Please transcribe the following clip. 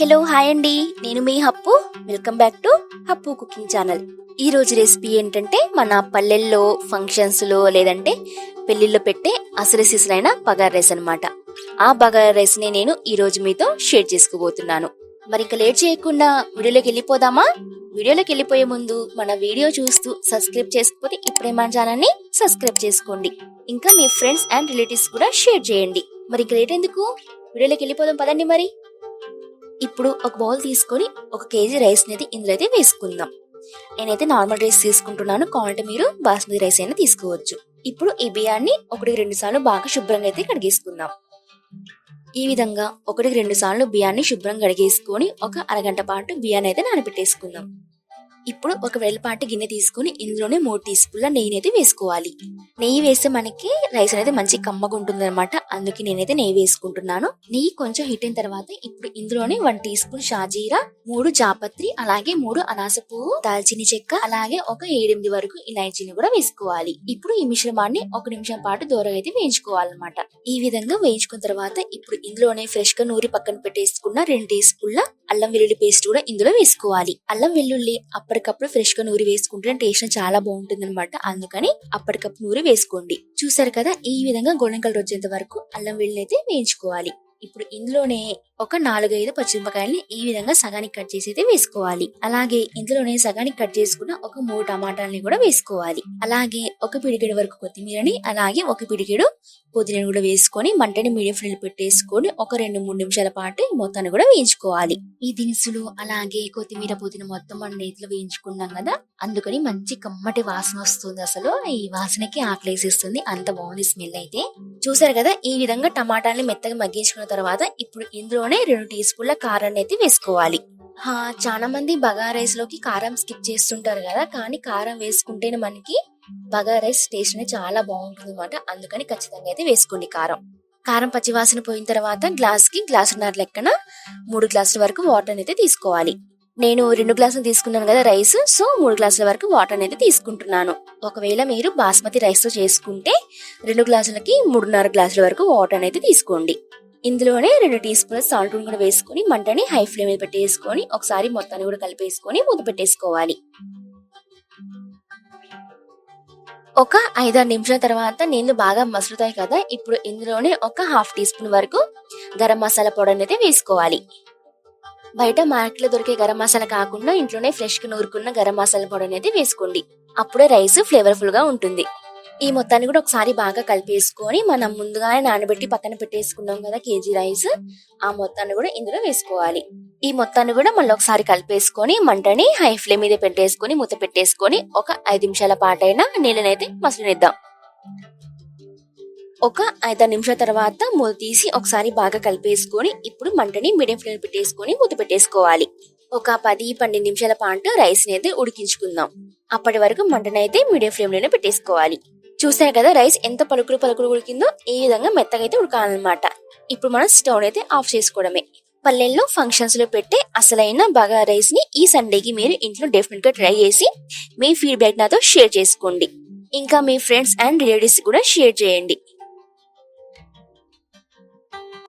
Hello hi అండి. నేను మీ Happu. Welcome back to Happu cooking channel. ఈ రోజు రెసిపీ ఏంటంటే మన పల్లెల్లో ఫంక్షన్స్లో లేదంటే పెళ్ళిల్లో పెట్టే అసలు బగార్ రైస్ అనమాట ఆ బగార్ రైస్ని నేను ఈ రోజు మీతో షేర్ చేసుకోబోతున్నాను. మరి ఇంకా లేట్ చేయకుండా వీడియోలోకి వెళ్ళిపోదామా? వీడియోలోకి వెళ్ళిపోయే ముందు మన వీడియో చూస్తూ సబ్స్క్రైబ్ చేసుకోకపోతే ఇప్పుడే మన ఛానల్ని సబ్స్క్రైబ్ చేసుకోండి. ఇంకా మీ ఫ్రెండ్స్ అండ్ రిలేటివ్స్ కూడా షేర్ చేయండి. మరి ఇంకా లేట్ ఎందుకు? వీడియోలోకి వెళ్ళిపోదాం పదండి మరి. ఇప్పుడు ఒక బౌల్ తీసుకొని ఒక కేజీ రైస్ అనేది ఇందులో అయితే వేసుకుందాం. నేనైతే నార్మల్ రైస్ తీసుకుంటున్నాను. కావాలంటే మీరు బాస్మతి రైస్ అయినా తీసుకోవచ్చు. ఇప్పుడు ఈ బియ్యాన్ని ఒకటికి రెండు సార్లు బాగా శుభ్రంగా అయితే కడిగేసుకుందాం. ఈ విధంగా ఒకటికి రెండు సార్లు బియ్యాన్ని శుభ్రంగా కడిగేసుకొని ఒక అరగంట పాటు బియ్యాన్ని అయితే నానబెట్టేసుకుందాం. ఇప్పుడు ఒక వెల్లపాటి గిన్నె తీసుకొని ఇందులోనే మూడు టీ స్పూన్ల నెయ్యి అయితే వేసుకోవాలి. నెయ్యి వేస్తే మనకి రైస్ అనేది మంచి కమ్మగా ఉంటుంది అనమాట అందుకే నేనైతే నెయ్యి వేసుకుంటున్నాను. నెయ్యి కొంచెం హీట్ అయిన తర్వాత ఇప్పుడు ఇందులోనే వన్ టీ స్పూన్ షాజీరా మూడు జాపత్రి అలాగే మూడు అనాస పువ్వు దాల్చిన చెక్క అలాగే ఒక ఏడెనిమిది వరకు ఇలాచీని కూడా వేసుకోవాలి. ఇప్పుడు ఈ మిశ్రమాన్ని ఒక నిమిషం పాటు దూరంగా అయితే వేయించుకోవాలన్నమాట. ఈ విధంగా వేయించుకున్న తర్వాత ఇప్పుడు ఇందులోనే ఫ్రెష్గా నూరి పక్కన పెట్టేసుకున్న రెండు టీ స్పూన్ల అల్లం వెల్లుల్లి పేస్ట్ కూడా ఇందులో వేసుకోవాలి. అల్లం వెల్లుల్లి అప్పటికప్పుడు ఫ్రెష్గా నూరి వేసుకుంటే టేస్ట్ చాలా బాగుంటుంది అనమాట అందుకని అప్పటికప్పుడు నూరి వేసుకోండి. చూసారు కదా? ఈ విధంగా గోల్డెన్ కలర్ వచ్చేంత వరకు అల్లం వెల్లుల్లి అయితే వేయించుకోవాలి. ఇప్పుడు ఇందులోనే ఒక నాలుగైదు పచ్చిమిరపకాయల్ని ఈ విధంగా సగానికి కట్ చేసి అయితే వేసుకోవాలి. అలాగే ఇందులోనే సగానికి కట్ చేసుకున్న ఒక మూడు టమాటాలని కూడా వేసుకోవాలి. అలాగే ఒక పిడికెడు వరకు కొత్తిమీరని అలాగే ఒక పిడికెడు పుదీనాను కూడా వేసుకొని మంటని మీడియం ఫ్లేమ్ పెట్టేసుకొని ఒక రెండు మూడు నిమిషాల పాటు మొత్తాన్ని కూడా వేయించుకోవాలి. ఈ దినుసులు అలాగే కొత్తిమీర పుదీన మొత్తం మనం నేతిలో వేయించుకున్నాం కదా అందుకని మంచి కమ్మటి వాసన వస్తుంది అసలు. ఈ వాసనకి ఆకలేసిస్తుంది. అంత బాగుంది స్మెల్ అయితే. చూసారు కదా ఈ విధంగా టమాటాలని మెత్తగా మగ్గించుకున్న తర్వాత ఇప్పుడు ఇందులోనే రెండు టీ స్పూన్ల కారాన్ని అయితే వేసుకోవాలి. చాలా మంది బగా రైస్లోకి కారం స్కిప్ చేస్తుంటారు కదా కానీ కారం వేసుకుంటేనే మనకి బగా రైస్ టేస్ట్ అనేది చాలా బాగుంటుంది అనమాట అందుకని ఖచ్చితంగా అయితే వేసుకోండి కారం. కారం పచ్చివాసన పోయిన తర్వాత గ్లాస్కి గ్లాసున్నర లెక్కన మూడు గ్లాసుల వరకు వాటర్ అయితే తీసుకోవాలి. నేను రెండు గ్లాసులు తీసుకున్నాను కదా రైస్ సో మూడు గ్లాసుల వరకు వాటర్ అనేది తీసుకుంటున్నాను. ఒకవేళ మీరు బాస్మతి రైస్తో చేసుకుంటే రెండు గ్లాసులకి మూడున్నర గ్లాసుల వరకు వాటర్ అనేది తీసుకోండి. ఇందులోనే రెండు టీ స్పూన్ సాల్ట్ కూడా వేసుకొని మంటని హై ఫ్లేమ్ మీద పెట్టేసుకొని ఒకసారి మొత్తాన్ని కూడా కలిపేసుకొని మూత పెట్టేసుకోవాలి. ఒక ఐదారు నిమిషాల తర్వాత నీళ్ళు బాగా మసులుతాయి కదా ఇప్పుడు ఇందులోనే ఒక హాఫ్ టీ స్పూన్ వరకు గరం మసాలా పౌడర్ అయితే వేసుకోవాలి. బయట మార్కెట్లో దొరికే గరం మసాలా కాకుండా ఇంట్లోనే ఫ్రెష్గా నూరుకున్న గరం మసాలా పౌడర్ అనేది వేసుకోండి. అప్పుడే రైస్ ఫ్లేవర్ఫుల్గా ఉంటుంది. ఈ మొత్తాన్ని కూడా ఒకసారి బాగా కలిపేసుకొని మనం ముందుగానే నానబెట్టి పక్కన పెట్టేసుకున్నాం కదా కేజీ రైస్. ఆ మొత్తాన్ని కూడా ఇందులో వేసుకోవాలి. ఈ మొత్తాన్ని కూడా మళ్ళీ ఒకసారి కలిపేసుకొని మంటని హై ఫ్లేమ్ మీద పెట్టేసుకొని మూత పెట్టేసుకొని ఒక ఐదు నిమిషాల పాటైనా నీళ్ళనైతే మసలనిద్దాం. ఒక ఐదు నిమిషాల తర్వాత మూత తీసి ఒకసారి బాగా కలిపేసుకొని ఇప్పుడు మంటని మీడియం ఫ్లేమ్ పెట్టేసుకొని మూత పెట్టేసుకోవాలి. ఒక పది పన్నెండు నిమిషాల పాటు రైస్ని అయితే ఉడికించుకుందాం. అప్పటి వరకు మంటనైతే మీడియం ఫ్లేమ్లోనే పెట్టేసుకోవాలి. చూసారు కదా రైస్ ఎంత పలుకులు పలుకులు ఉడికిందో ఈ విధంగా మెత్తగా అయితే ఉడకాలన్నమాట. ఇప్పుడు మనం స్టవ్ అయితే ఆఫ్ చేసుకోవడమే. పల్లెల్లో ఫంక్షన్స్లో పెట్టే అసలైన బగా రైస్ని ఈ సండేకి మీరు ఇంట్లో డెఫినెట్గా ట్రై చేసి మీ ఫీడ్బ్యాక్ నాతో షేర్ చేసుకోండి. ఇంకా మీ ఫ్రెండ్స్ అండ్ రిలేటివ్స్ కూడా షేర్ చేయండి.